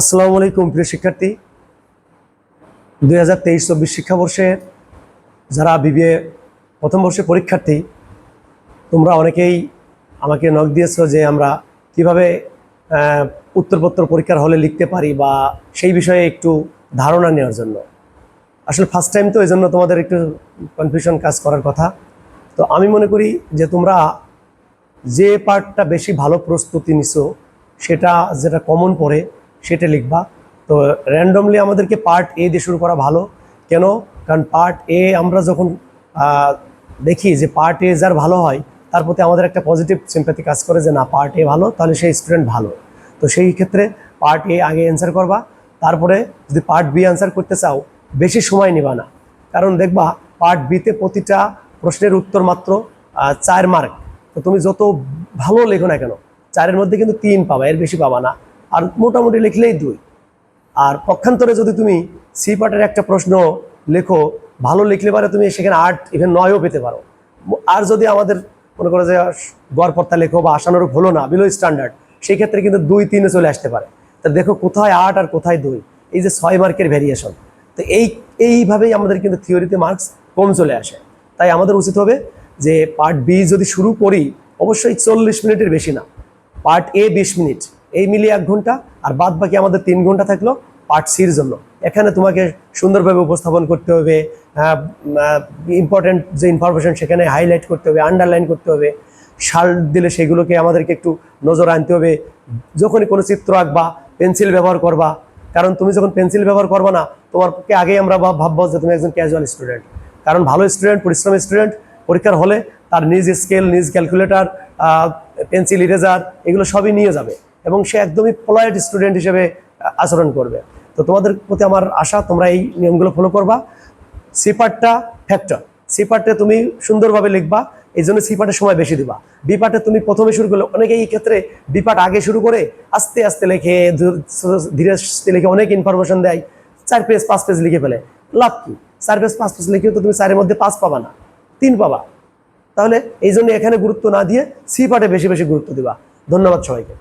আসসালামু আলাইকুম, প্রিয় শিক্ষার্থী। দুই হাজার তেইশ চব্বিশ শিক্ষাবর্ষের যারা বিবিএ প্রথম বর্ষে পরীক্ষার্থী, তোমরা অনেকেই আমাকে নখ দিয়েছ যে আমরা কীভাবে উত্তরপত্র পরীক্ষার হলে লিখতে পারি বা সেই বিষয়ে একটু ধারণা নেওয়ার জন্য। আসলে ফার্স্ট টাইম তো এই জন্য তোমাদের একটু কনফিউশন কাজ করার কথা। তো আমি মনে করি যে তোমরা যে পার্টটা বেশি ভালো প্রস্তুতি নিছো, সেটা যেটা কমন পড়ে সেটা লিখবা। তো র্যান্ডমলি আমাদেরকে পার্ট এ দিয়ে শুরু করা ভালো। কেন? কারণ পার্ট এ আমরা যখন দেখি যে পার্ট এ যার ভালো হয়, তার প্রতি আমাদের একটা পজিটিভ সিম্প্যাথি কাজ করে যে না পার্ট এ ভালো, তাহলে সেই স্টুডেন্ট ভালো। তো সেই ক্ষেত্রে পার্ট এ আগে অ্যান্সার করবা। তারপরে যদি পার্ট বি অ্যান্সার করতে চাও, বেশি সময় নিবা না। কারণ দেখবা পার্ট বিতে প্রতিটা প্রশ্নের উত্তর মাত্র চার মার্ক তো তুমি যত ভালো লেখো না কেন, চারের মধ্যে কিন্তু তিন পাবা, এর বেশি পাবা না। আর মোটামুটি লিখলেই দুই। আর পক্ষান্তরে যদি তুমি সি পার্টের একটা প্রশ্ন লেখো, ভালো লিখলে পারে তুমি সেখানে আট ইভেন নয়ও পেতে পারো। আর যদি আমাদের মনে করো যে গড়পত্তা লেখো বা আশানুরূপ হলো না বিলো স্ট্যান্ডার্ড সেই ক্ষেত্রে কিন্তু দুই, তিনে চলে আসতে পারে। তা দেখো কোথায় আট আর কোথায় দুই, এই যে ছয় মার্কের ভ্যারিয়েশন তো এই, এইভাবেই আমাদের কিন্তু থিওরিতে মার্কস কম চলে আসে। তাই আমাদের উচিত হবে যে পার্ট বি যদি শুরু করি, অবশ্যই চল্লিশ মিনিটের বেশি না। পার্ট এ বিশ মিনিট। এই মিলিয়ে এক ঘণ্টা, আর বাদ বাকি আমাদের তিন ঘণ্টা থাকল পার্ট সির জন্য। এখানে তোমাকে সুন্দরভাবে উপস্থাপন করতে হবে ইম্পর্টেন্ট যে ইনফরমেশন সেখানে হাইলাইট করতে হবে আন্ডারলাইন করতে হবে। শাল দিলে সেগুলোকে আমাদেরকে একটু নজর আনতে হবে। যখনই কোনো চিত্র আঁকবা পেন্সিল ব্যবহার করবা, কারণ তুমি যখন পেন্সিল ব্যবহার করবা না তোমার পক্ষে আগেই আমরা ভাববো যে তুমি একজন ক্যাজুয়াল স্টুডেন্ট কারণ ভালো স্টুডেন্ট পরিশ্রমী স্টুডেন্ট পরীক্ষার হলে তার নিজ স্কেল নিজ ক্যালকুলেটর পেন্সিল ইরেজার এগুলো সবই নিয়ে যাবে। এবং সে একদমই পোলাইট স্টুডেন্ট হিসেবে আচরণ করবে। তো তোমাদের প্রতি আমার আশা, তোমরা এই নিয়মগুলো ফলো করবা। সি পার্টটা ফ্যাক্টর সি পার্টে তুমি সুন্দরভাবে লিখবা, এই জন্য সি সময় বেশি দিবা। বি পার্টে তুমি প্রথমে শুরু করলে অনেকে এই ক্ষেত্রে বি পার্ট আগে শুরু করে আস্তে আস্তে লেখে, ধীরে আস্তে লিখে অনেক ইনফরমেশন দেয়, চার পেজ পাঁচ পেজ লিখে ফেলে। লাভ কি? চার পেজ পাঁচ পেজ লিখেও তো তুমি চারের মধ্যে পাঁচ পাবা না, তিন পাবা। তাহলে এই জন্য এখানে গুরুত্ব না দিয়ে সি পার্টে বেশি বেশি গুরুত্ব দিবা। ধন্যবাদ সবাইকে।